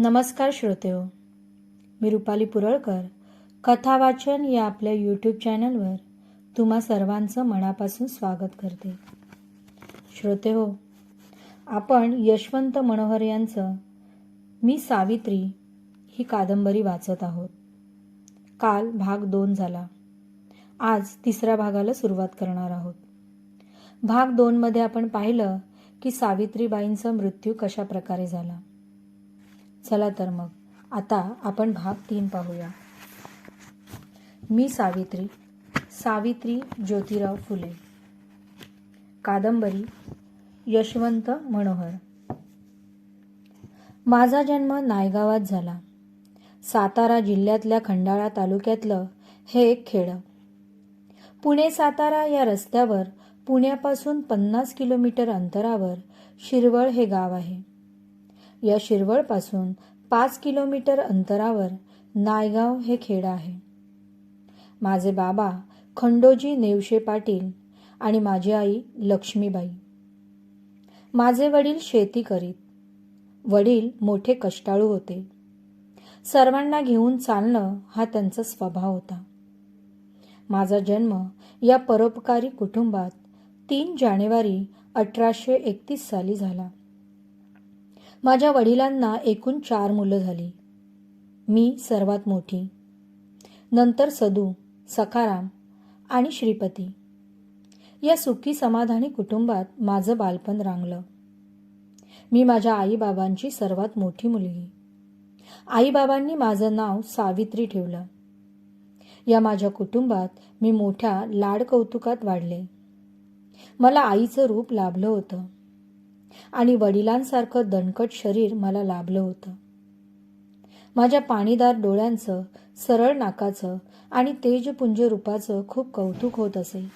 नमस्कार श्रोतेहो मी रुपाली पुरळकर. कथावाचन या आपल्या यूट्यूब चॅनलवर तुम्हा सर्वांचं मनापासून स्वागत करते. श्रोतेहो आपण यशवंत मनोहर यांचं मी सावित्री ही कादंबरी वाचत आहोत. काल भाग दोन झाला. आज तिसऱ्या भागाला सुरुवात करणार आहोत. भाग दोनमध्ये आपण पाहिलं की सावित्रीबाईंचा मृत्यू कशा प्रकारे झाला. चला तर मग. आता आपण भाग तीन पाहूया. मी सावित्री सावित्री ज्योतिराव फुले. कादंबरी यशवंत मनोहर. माझा जन्म नायगावात झाला. सातारा जिल्ह्यातल्या खंडाळा तालुक्यातलं हे एक खेड. पुणे सातारा या रस्त्यावर पुण्यापासून पन्नास किलोमीटर अंतरावर शिरवळ हे गाव आहे. या शिरवळपासून पाच किलोमीटर अंतरावर नायगाव हे खेड आहे. माझे बाबा खंडोजी नेवशे पाटील आणि माझी आई लक्ष्मीबाई. माझे वडील शेती करीत. वडील मोठे कष्टाळू होते. सर्वांना घेऊन चालणं हा त्यांचा स्वभाव होता. माझा जन्म या परोपकारी कुटुंबात तीन जानेवारी अठराशे एकतीस साली झाला. माझ्या वडिलांना एकूण चार मुलं झाली. मी सर्वात मोठी. नंतर सदू सखाराम आणि श्रीपती. या सुखी समाधानी कुटुंबात माझं बालपण रांगलं. मी माझ्या आईबाबांची सर्वात मोठी मुलगी. आईबाबांनी माझं नाव सावित्री ठेवलं. या माझ्या कुटुंबात मी मोठ्या लाड कौतुकात वाढले. मला आईचं रूप लाभलं होतं. आणि वडिलांसारखं दणकट शरीर मला लाभलं होतं. माझ्या पाणीदार डोळ्यांचं सरळ नाकाचं आणि तेजपुंज रूपाचं खूप कौतुक होत असे.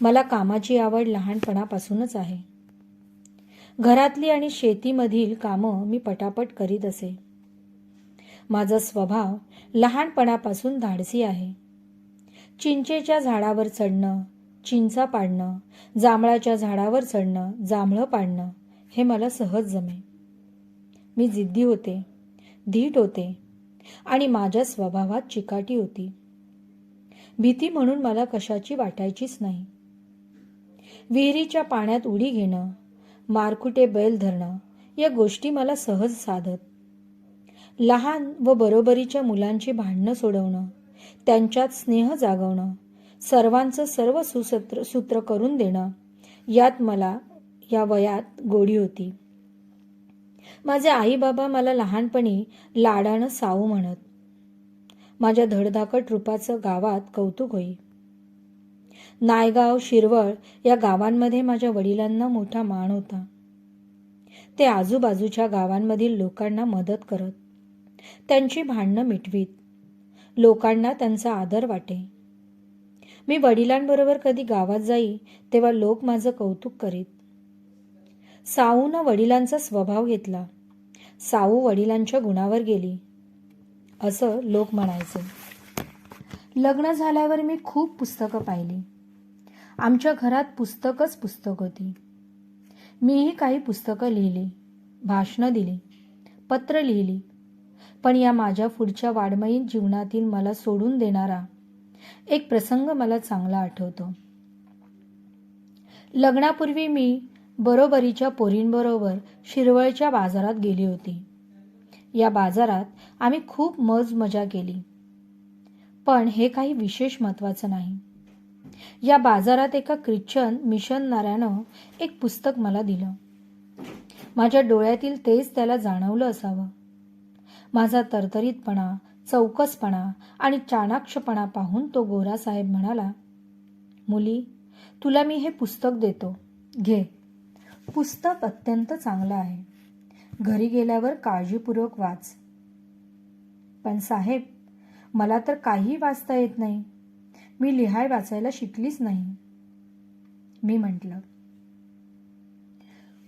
मला कामाची आवड लहानपणापासूनच आहे. घरातली आणि शेतीमधील कामं मी पटापट करीत असे. माझा स्वभाव लहानपणापासून धाडसी आहे. चिंचेच्या झाडावर चढणं चिंचा पाडणं जांभळाच्या झाडावर चढणं जांभळं पाडणं हे मला सहज जमे. मी जिद्दी होते धीट होते आणि माझ्या स्वभावात चिकाटी होती. भीती म्हणून मला कशाची वाटायचीच नाही. विहिरीच्या पाण्यात उडी घेणं मारकुटे बैल धरणं या गोष्टी मला सहज साधत. लहान व बरोबरीच्या मुलांची भांडणं सोडवणं त्यांच्यात स्नेह जागवणं सर्वांचं सर्व सुसूत्र सूत्र करून देणं. यात मला या वयात गोडी होती. माझे आई बाबा मला लहानपणी लाडानं साऊ म्हणत. माझ्या धडधाकट रूपाचं गावात कौतुक होई. नायगाव शिरवळ या गावांमध्ये माझ्या वडिलांना मोठा मान होता. ते आजूबाजूच्या गावांमधील लोकांना मदत करत. त्यांची भांडणं मिटवीत. लोकांना त्यांचा आदर वाटे. मी वडिलांबरोबर कधी गावात जाई तेव्हा लोक माझं कौतुक करीत. साऊनं वडिलांचा स्वभाव घेतला. साऊ वडिलांच्या गुणावर गेली. असं लोक म्हणायचे. लग्न झाल्यावर मी खूप पुस्तकं पाहिली. आमच्या घरात पुस्तकच पुस्तक होती. मीही काही पुस्तकं लिहिली. भाषणं दिली. पत्र लिहिली. पण या माझ्या पुढच्या वाडमयीन जीवनातील मला सोडून देणारा एक प्रसंग मला चांगला आठवतो. लग्नापूर्वी मी बरोबरीच्या पोरींबरोबर शिरवळच्या बाजारात गेली होती. या बाजारात आम्ही खूप मज मजा केली. पण हे काही विशेष महत्वाचं नाही. या बाजारात एका ख्रिश्चन मिशननाऱ्यानं एक पुस्तक मला दिलं. माझ्या डोळ्यातील तेच त्याला जाणवलं असावं. माझा तरतरीतपणा चौकसपणा आणि चाणाक्षपणा पाहून तो गोरासाहेब म्हणाला मुली तुला मी हे पुस्तक देतो. घे. पुस्तक अत्यंत चांगलं आहे. घरी गेल्यावर काळजीपूर्वक वाच. पण साहेब मला तर काही वाचता येत नाही. मी लिहाय वाचायला शिकलीच नाही. मी म्हटलं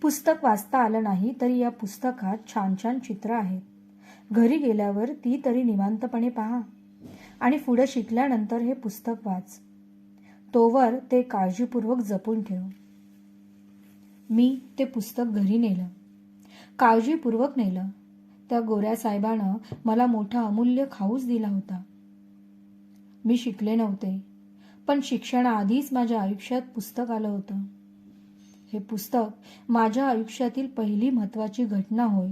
पुस्तक वाचता आलं नाही तरी या पुस्तकात छान छान चित्र आहेत. घरी गेल्यावर ती तरी निवांतपणे पहा. आणि पुढे शिकल्यानंतर हे पुस्तक वाच. तोवर ते काळजीपूर्वक जपून ठेव. मी ते पुस्तक घरी नेलं. काळजीपूर्वक नेलं. त्या गोऱ्या साहेबानं मला मोठा अमूल्य खाऊच दिला होता. मी शिकले नव्हते पण शिक्षणाआधीच माझ्या आयुष्यात पुस्तक आलं होतं. हे पुस्तक माझ्या आयुष्यातील पहिली महत्त्वाची घटना होय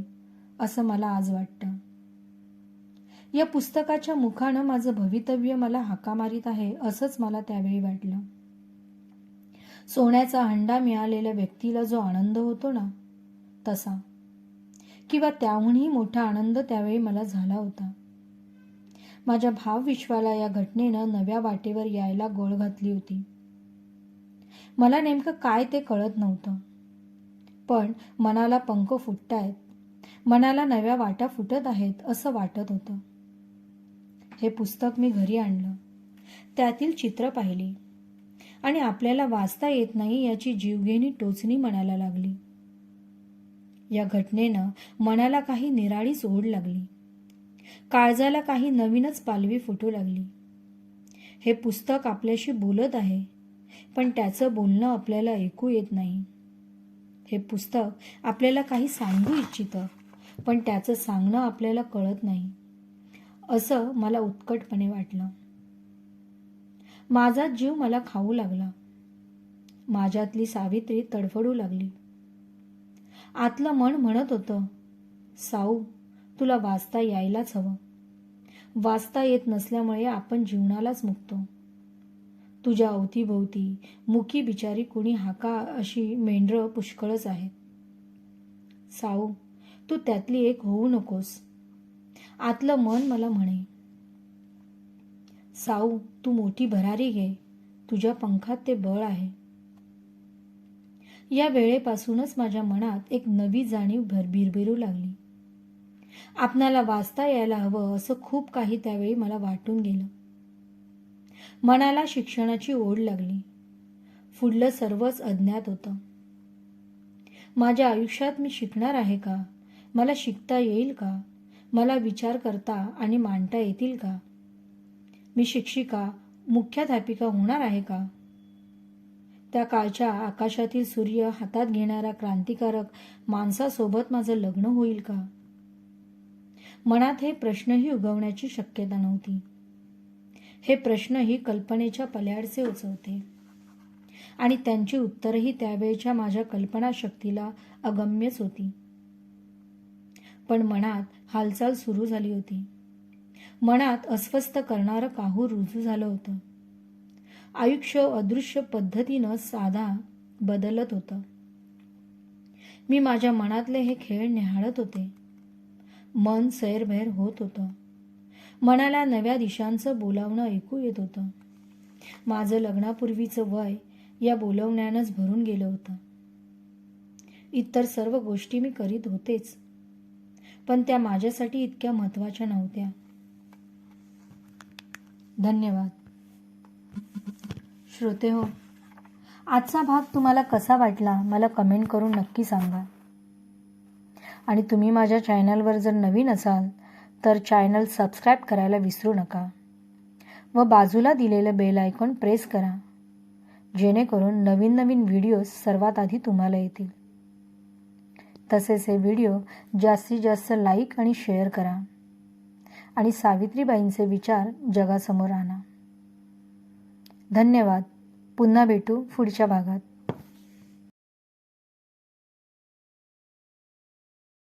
असं मला आज वाटतं. या पुस्तकाच्या मुखानं माझं भवितव्य मला हाका मारीत आहे असंच मला त्यावेळी वाटलं. सोन्याचा हंडा मिळालेल्या व्यक्तीला जो आनंद होतो ना तसा. किंवा त्याहूनही मोठा आनंद त्यावेळी मला झाला होता. माझ्या भावविश्वाला या घटनेनं नव्या वाटेवर यायला गोळ घातली होती. मला नेमकं काय ते कळत नव्हतं. पण मनाला पंख फुटतायत मनाला नव्या वाटा फुटत आहेत असं वाटत होतं. हे पुस्तक मी घरी आणलं. त्यातील चित्र पाहिली. आणि आपल्याला वाचता येत नाही याची जीवघेणी टोचणी मनाला लागली. या घटनेनं मनाला काही निराळीच ओढ लागली. काळजाला काही नवीनच पालवी फुटू लागली. हे पुस्तक आपल्याशी बोलत आहे पण त्याचं बोलणं आपल्याला ऐकू येत नाही. हे पुस्तक आपल्याला काही सांगू इच्छितं पण त्याचं सांगणं आपल्याला कळत नाही. असं मला उत्कटपणे वाटलं. माझा जीव मला खाऊ लागला. माझ्यातली सावित्री तडफडू लागली. आतलं मन म्हणत होतं साऊ तुला वाचता यायलाच हवं. वाचता येत नसल्यामुळे आपण जीवनालाच मुकतो. तुझ्या अवतीभोवती मुकी बिचारी कुणी हाका अशी मेंढरं पुष्कळच आहेत. साऊ तू त्यातली एक होऊ नकोस. आतलं मन मला म्हणे साऊ तू मोठी भरारी घे. तुझ्या पंखात ते बळ आहे. या वेळेपासूनच माझ्या मनात एक नवी जाणीव भर भिरभिरू लागली. आपणाला वाचता यायला हवं असं खूप काही त्यावेळी मला वाटून गेलं. मनाला शिक्षणाची ओढ लागली. पुढलं सर्वच अज्ञात होतं. माझ्या आयुष्यात मी शिकणार आहे का? मला शिकता येईल का? मला विचार करता आणि मांडता येतील का? मी शिक्षिका मुख्याध्यापिका होणार आहे का? त्या काळच्या आकाशातील सूर्य हातात घेणारा क्रांतिकारक माणसासोबत माझं लग्न होईल का? मनात हे प्रश्नही उगवण्याची शक्यता नव्हती. हे प्रश्नही कल्पनेच्या पल्याडचे उचवते. आणि त्यांची उत्तरही त्यावेळच्या माझ्या कल्पनाशक्तीला अगम्यच होती. पण मनात हालचाल सुरू झाली होती. मनात अस्वस्थ करणारं काहू रुजू झालं होतं. आयुष्य अदृश्य पद्धतीनं साधा बदलत होतं. मी माझ्या मनातले हे खेळ निहाळत होते. मन सैरभैर होत होतं. मनाला नव्या दिशांचं बोलावणं ऐकू येत होतं. माझं लग्नापूर्वीचं वय या बोलवण्यानंच भरून गेलं होतं. इतर सर्व गोष्टी मी करीत होतेच. पण त्या माझ्यासाठी इतक्या महत्त्वाच्या नव्हत्या. धन्यवाद. श्रोते हो आजचा भाग तुम्हाला कसा वाटला मला कमेंट करून नक्की सांगा. आणि तुम्ही माझ्या चॅनलवर जर नवीन असाल तर चॅनल सबस्क्राईब करायला विसरू नका. व बाजूला दिलेलं बेल आयकॉन प्रेस करा. जेणेकरून नवीन नवीन व्हिडिओज सर्वात आधी तुम्हाला येतील. तसेच हे व्हिडिओ जास्तीत जास्त लाईक आणि शेअर करा. आणि सावित्रीबाईंचे विचार जगासमोर आणा. धन्यवाद. पुन्हा भेटू पुढच्या भागात.